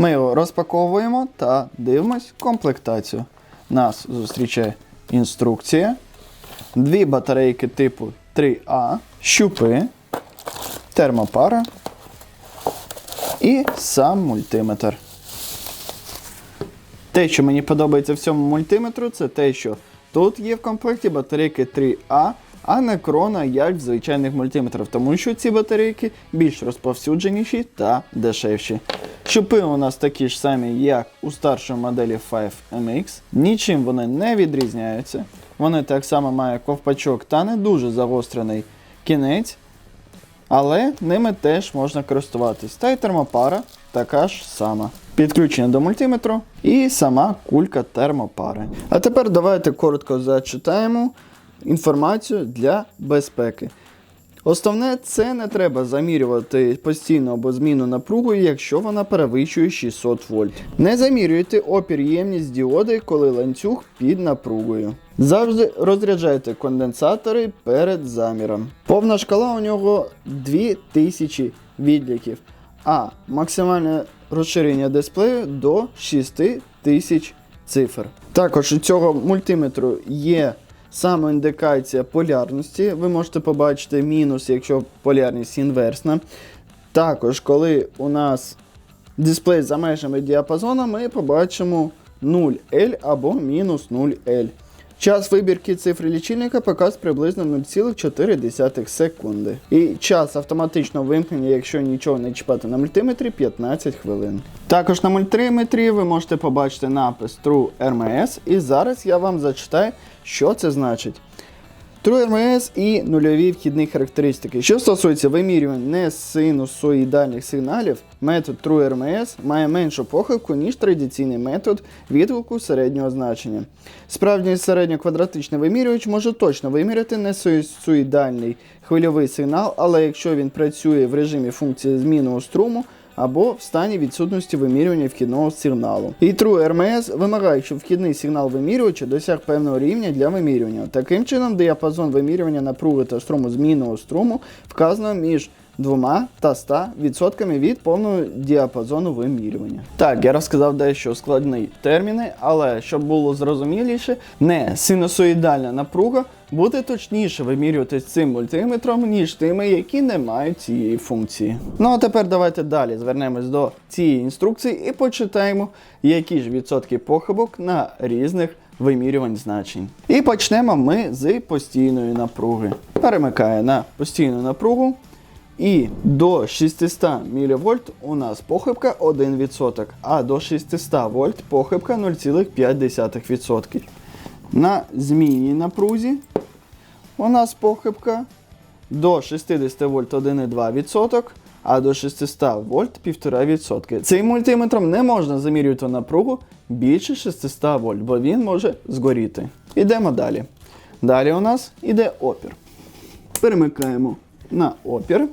Ми його розпаковуємо та дивимось комплектацію. Нас зустрічає інструкція, дві батарейки типу 3А, щупи, термопара і сам мультиметр. Те, що мені подобається в цьому мультиметру, це те, що тут є в комплекті батарейки 3А, а не крона, як в звичайних мультиметрів, тому що ці батарейки більш розповсюдженіші та дешевші. Щупи у нас такі ж самі, як у старшої моделі 5MX. Нічим вони не відрізняються. Вони так само мають ковпачок та не дуже загострений кінець. Але ними теж можна користуватись. Та й термопара така ж сама. Підключення до мультиметру і сама кулька термопари. А тепер давайте коротко зачитаємо інформацію для безпеки. Основне, це не треба замірювати постійно або зміну напругу, якщо вона перевищує 600 вольт. Не замірюйте опір ємність діоди, коли ланцюг під напругою. Завжди розряджайте конденсатори перед заміром. Повна шкала у нього 2000 відліків, а максимальне розширення дисплею до 6000 цифр. Також у цього мультиметру є самоіндикація полярності. Ви можете побачити мінус, якщо полярність інверсна. Також, коли у нас дисплей за межами діапазону, ми побачимо 0L або мінус 0L. Час вибірки цифри лічильника показ приблизно 0,4 секунди. І час автоматичного вимкнення, якщо нічого не чіпати на мультиметрі, 15 хвилин. Також на мультиметрі ви можете побачити напис True RMS, і зараз я вам зачитаю, що це значить. True RMS і нульові вхідні характеристики. Що стосується вимірювань несинусоїдальних сигналів, метод True RMS має меншу похибку, ніж традиційний метод відгуку середнього значення. Справжній середньоквадратичний вимірювач може точно виміряти несинусоїдальний хвильовий сигнал, але якщо він працює в режимі функції змінного струму, або в стані відсутності вимірювання вхідного сигналу. І True RMS вимагає, щоб вхідний сигнал вимірювача досяг певного рівня для вимірювання. Таким чином, діапазон вимірювання напруги та струму змінного струму вказано між 2 та 100 відсотками від повного діапазону вимірювання. Так, я розказав дещо складні терміни, але щоб було зрозуміліше, не синусоїдальна напруга буде точніше вимірюватись цим мультиметром, ніж тими, які не мають цієї функції. Ну а тепер давайте далі звернемось до цієї інструкції і почитаємо, які ж відсотки похибок на різних вимірювань значень. І почнемо ми з постійної напруги. Перемикає на постійну напругу. І до 600 мВ у нас похибка 1%, а до 600 вольт похибка 0,5%. На змінній напрузі у нас похибка до 60 вольт 1,2%, а до 600 вольт 1,5%. Цим мультиметром не можна замірювати напругу більше 600 вольт, бо він може згоріти. Ідемо далі. Далі у нас іде опір. Перемикаємо на опір.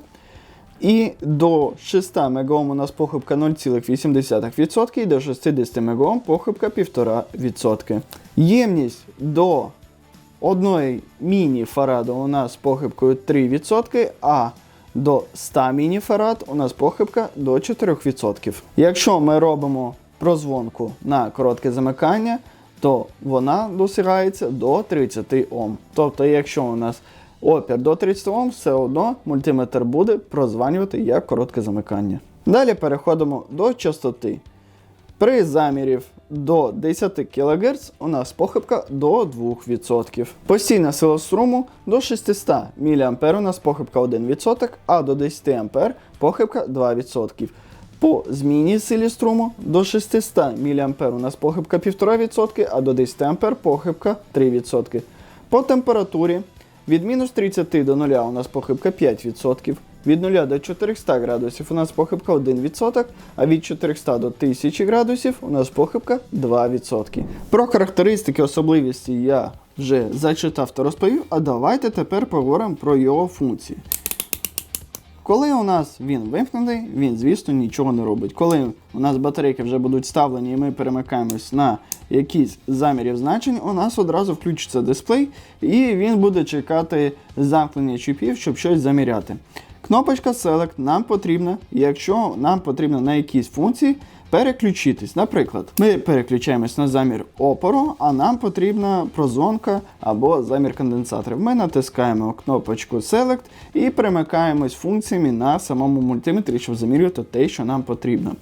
І до 600 МОм у нас похибка 0,8% і до 60 МОм похибка 1,5%. Ємність до 1 міні-фараду у нас похибкою 3%, а до 100 міні-фарад у нас похибка до 4%. Якщо ми робимо прозвонку на коротке замикання, то вона досягається до 30 Ом. Тобто, якщо у нас опір до 30 Ом, все одно мультиметр буде прозванювати як коротке замикання. Далі переходимо до частоти. При замірів до 10 кГц у нас похибка до 2%. Постійна сила струму до 600 мА у нас похибка 1%, а до 10 А похибка 2%. По змінній силі струму до 600 мА у нас похибка 1,5%, а до 10 А похибка 3%. По температурі від мінус 30 до 0 у нас похибка 5%. Від 0 до 400 градусів у нас похибка 1%, а від 400 до 1000 градусів у нас похибка 2%. Про характеристики особливості я вже зачитав та розповів, а давайте тепер поговоримо про його функції. Коли у нас він вимкнений, він, звісно, нічого не робить. Коли у нас батарейки вже будуть ставлені і ми перемикаємось на якісь замірів значень, у нас одразу включиться дисплей, і він буде чекати замкнення чіпів, щоб щось заміряти. Кнопочка Select нам потрібна, якщо нам потрібно на якісь функції переключитись. Наприклад, ми переключаємось на замір опору, а нам потрібна прозонка або замір конденсаторів. Ми натискаємо кнопочку Select і перемикаємось функціями на самому мультиметрі, щоб замірювати те, що нам потрібно.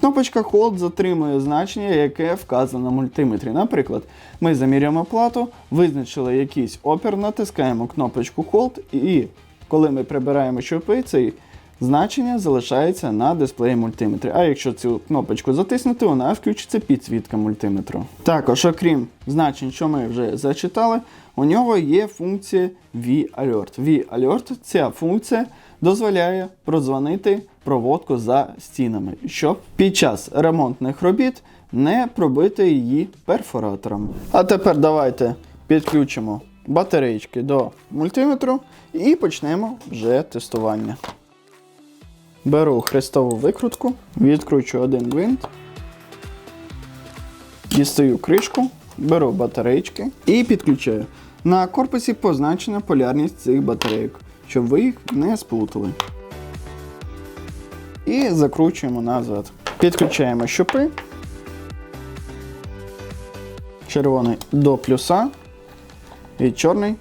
Кнопочка Hold затримує значення, яке вказано на мультиметрі. Наприклад, ми замірюємо плату, визначили якийсь опір, натискаємо кнопочку Hold, і коли ми прибираємо щупи, цей значення залишається на дисплеї мультиметрі. А якщо цю кнопочку затиснути, нас включиться підсвітка мультиметру. Також, окрім значень, що ми вже зачитали, у нього є функція V-Alert. V-Alert ця функція дозволяє продзвонити проводку за стінами, щоб під час ремонтних робіт не пробити її перфоратором. А тепер давайте підключимо батарейки до мультиметру і почнемо вже тестування. Беру хрестову викрутку, відкручую один гвинт, дістаю кришку, беру батарейки і підключаю. На корпусі позначена полярність цих батарейок, щоб ви їх не сплутали. І закручуємо назад. Підключаємо щупи. Червоний до плюса і чорний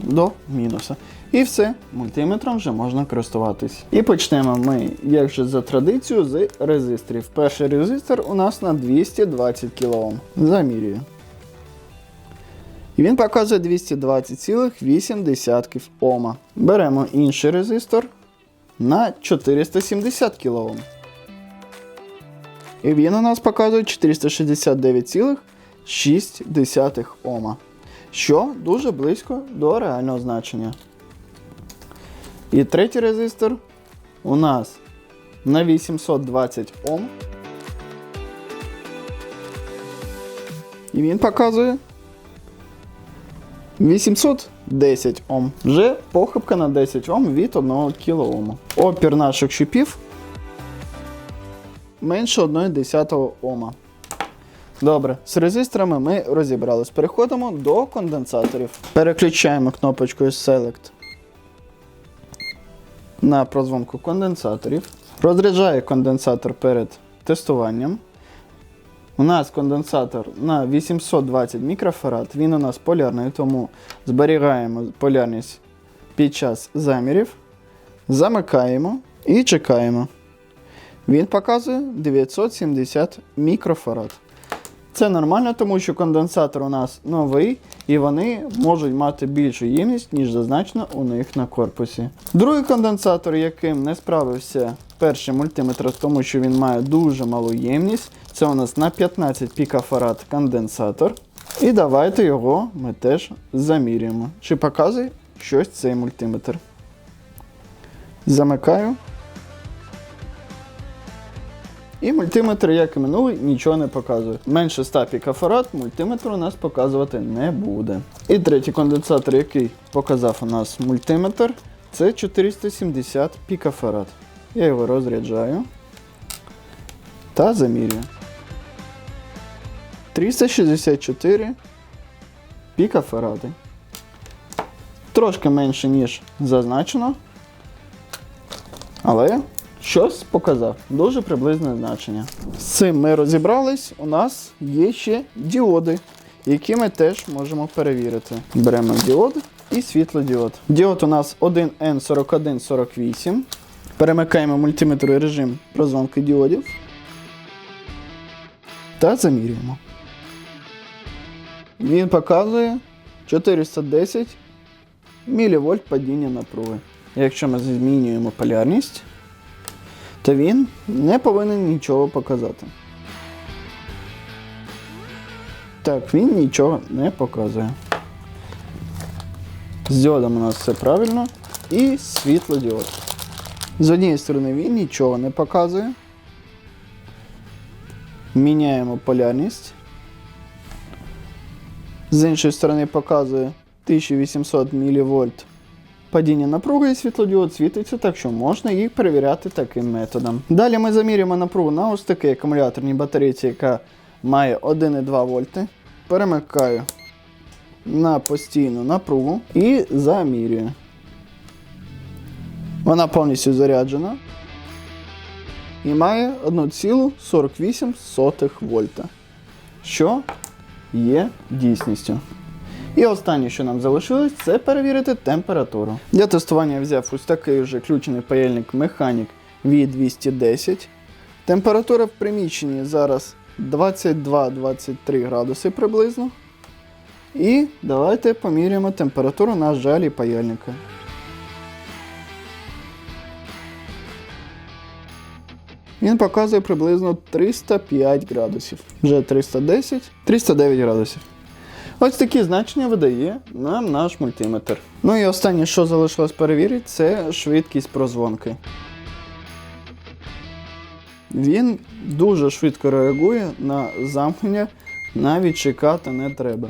до мінуса. І все, мультиметром вже можна користуватись. І почнемо ми, як вже за традицією, з резисторів. Перший резистор у нас на 220 кОм. Замірюю. І він показує 220,8 Ома. Беремо інший резистор на 470 кОм. І він у нас показує 469,6 Ома. Що дуже близько до реального значення. І третій резистор у нас на 820 Ом. І він показує 810 Ом. Вже похибка на 10 Ом від 1 кОм. Опір наших щупів менше 1,1 Ома. Добре, з резисторами ми розібрались. Переходимо до конденсаторів. Переключаємо кнопочкою Select на прозвонку конденсаторів. Розряджає конденсатор перед тестуванням. У нас конденсатор на 820 мікрофарад, він у нас полярний, тому зберігаємо полярність під час замірів, замикаємо і чекаємо. Він показує 970 мікрофарад. Це нормально, тому що конденсатор у нас новий, і вони можуть мати більшу ємність, ніж зазначено у них на корпусі. Другий конденсатор, яким не справився перший мультиметр, тому що він має дуже малу ємність, це у нас на 15 пікофарад конденсатор. І давайте його ми теж замірюємо. Чи показує щось цей мультиметр. Замикаю. І мультиметр, як і минулий, нічого не показує. Менше 100 пікофарад мультиметр у нас показувати не буде. І третій конденсатор, який показав у нас мультиметр, це 470 пікофарад. Я його розряджаю та замірюю. 364 пікофаради. Трошки менше, ніж зазначено. Але щось показав. Дуже приблизне значення. З цим ми розібрались. У нас є ще діоди, які ми теж можемо перевірити. Беремо діод і світлодіод. Діод у нас 1N4148. Перемикаємо мультиметр режим прозвонки діодів. Та замірюємо. Він показує 410 мВ падіння напруги. Якщо ми змінюємо полярність, то він не повинен нічого показати. Так, він нічого не показує. З діодом у нас все правильно. І світлодіод. З однієї сторони він нічого не показує. Міняємо полярність. З іншої сторони показує 1800 мВ падіння напруги і світлодіод світиться, так що можна їх перевіряти таким методом. Далі ми замірюємо напругу на ось такій акумуляторній батарейці, яка має 1,2 вольти. Перемикаю на постійну напругу і замірюю. Вона повністю заряджена. і має 1,48 вольта, що є дійсністю. І останнє, що нам залишилось, це перевірити температуру. Для тестування я взяв ось такий вже включений паяльник Mechanic V210. Температура в приміщенні зараз 22-23 градуси приблизно. І давайте поміряємо температуру на жалі паяльника. Він показує приблизно 305 градусів. Вже 310, 309 градусів. Ось такі значення видає нам наш мультиметр. Ну і останнє, що залишилось перевірити, це швидкість прозвонки. Він дуже швидко реагує на замкнення, навіть чекати не треба.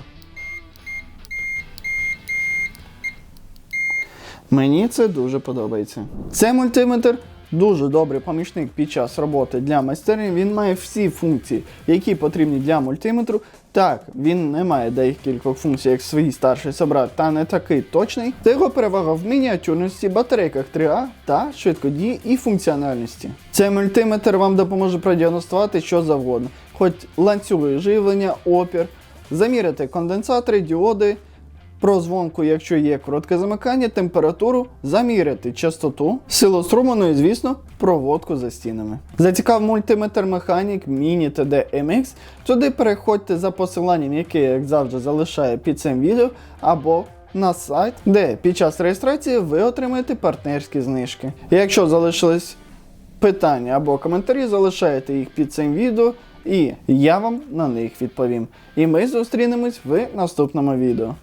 Мені це дуже подобається. Цей мультиметр дуже добрий помічник під час роботи для майстерні. Він має всі функції, які потрібні для мультиметру. Так, він не має декількох функцій, як свій старший собрат, та не такий точний. Це його перевага в мініатюрності, батарейках 3А та швидкодії і функціональності. Цей мультиметр вам допоможе продіагностувати що завгодно, хоч ланцюги живлення, опір, заміряти конденсатори, діоди. Прозвонку, якщо є коротке замикання, температуру, заміряти частоту, силу струму, ну і звісно, проводку за стінами. Зацікав мультиметр механік Mini TD MX, туди переходьте за посиланням, яке, як завжди, залишаю під цим відео, або на сайт, де під час реєстрації ви отримаєте партнерські знижки. Якщо залишились питання або коментарі, залишайте їх під цим відео, і я вам на них відповім. І ми зустрінемось в наступному відео.